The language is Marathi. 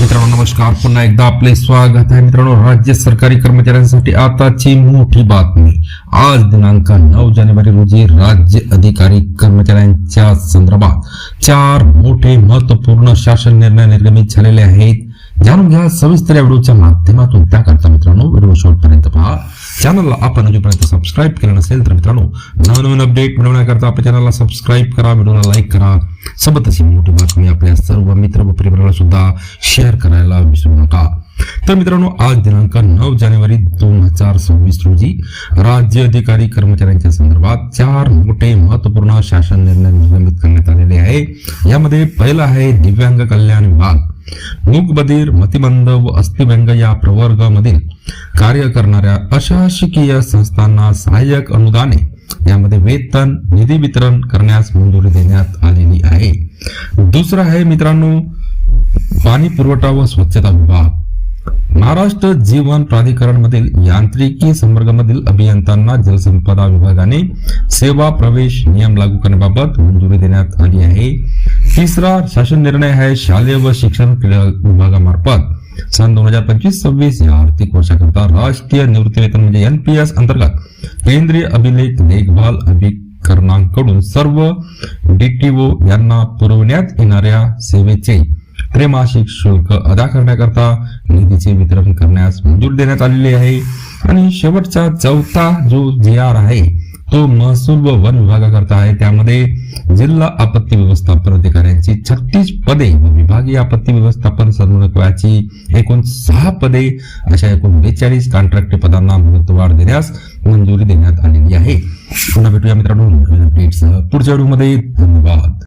मित्रांनो नमस्कार. पुन्हा एकदा आपले स्वागत आहे मित्रांनो राज्य सरकारी कर्मचाऱ्यांसाठी आताची मोठी बातमी. आज दिनांक नऊ जानेवारी रोजी राज्य अधिकारी कर्मचाऱ्यांच्या संदर्भात चार मोठे महत्त्वपूर्ण शासन निर्णय निर्गमित झालेले आहेत. जाणून घ्या सविस्तर या व्हिडिओच्या माध्यमातून त्याकरता मित्रांनो व्हिडिओ शेवटपर्यंत पहा. चॅनलला आपण अजूनपर्यंत सबस्क्राईब केलं नसेल तर मित्रांनो नवनवीन अपडेट मिळवण्याकरता आपल्या चॅनलला सबस्क्राईब करा व्हिडिओला लाईक करा. सोबत अशी मोठी बातमी आपल्या सर्व मित्र व परिवाराला सुद्धा शेअर करायला विसरू नका. तर मित्रांनो आज दिनांक नऊ जानेवारी दोन हजार सव्वीस रोजी राज्य अधिकारी कर्मचाऱ्यांच्या संदर्भात चार मोठे महत्त्वपूर्ण शासन निर्णय निलंबित करण्यात आलेले आहे. यामध्ये पहिला आहे दिव्यांग कल्याण विभाग. मूकबधीर मतिमंद व अस्थिव्यंग या प्रवर्गामधील कार्य करणाऱ्या अशासकीय संस्थांना सहाय्यक अनुदाने यामध्ये वेतन निधी वितरण करण्यास मंजुरी देण्यात आलेली आहे. दुसरं आहे मित्रांनो पाणी पुरवठा व स्वच्छता विभाग. महाराष्ट्र जीवन प्राधिकरण मधील यांत्रिकी संवर्गामधील अभियंत्यांना जलसंपदा विभागाने सेवा प्रवेश नियम लागू करण्याबाबत मंजुरी देण्यात आली आहे. तिसरा शासन निर्णय आहे शालेय व शिक्षण क्रीडा विभागामार्फत. सन दोन हजार पंचवीस सव्वीस या आर्थिक वर्षाकरता राष्ट्रीय निवृत्ती वेतन म्हणजे एनपीएस अंतर्गत केंद्रीय अभिलेख देखभाल अभिकरणांकडून सर्व डीटीओ यांना पुरवण्यात येणाऱ्या सेवेचे त्रैमासिक शुल्क अदा करण्याकरता निधीचे वितरण करण्यास मंजूर देण्यात आलेली आहे. आणि शेवटचा चौथा जो जी आर आहे तो महसूल व वन विभागाकरता आहे. त्यामध्ये जिल्हा आपत्ती व्यवस्थापन अधिकारी अधिकाऱ्यांची छत्तीस पदे. व विभागीय आपत्ती व्यवस्थापन संगणकाची एकूण सहा पदे. अशा एकूण बेचाळीस कॉन्ट्रॅक्ट पदांना मुदतवाढ देण्यास मंजुरी देण्यात आलेली आहे. पुन्हा भेटूया मित्रांनो पुढच्या व्हिडिओमध्ये धन्यवाद.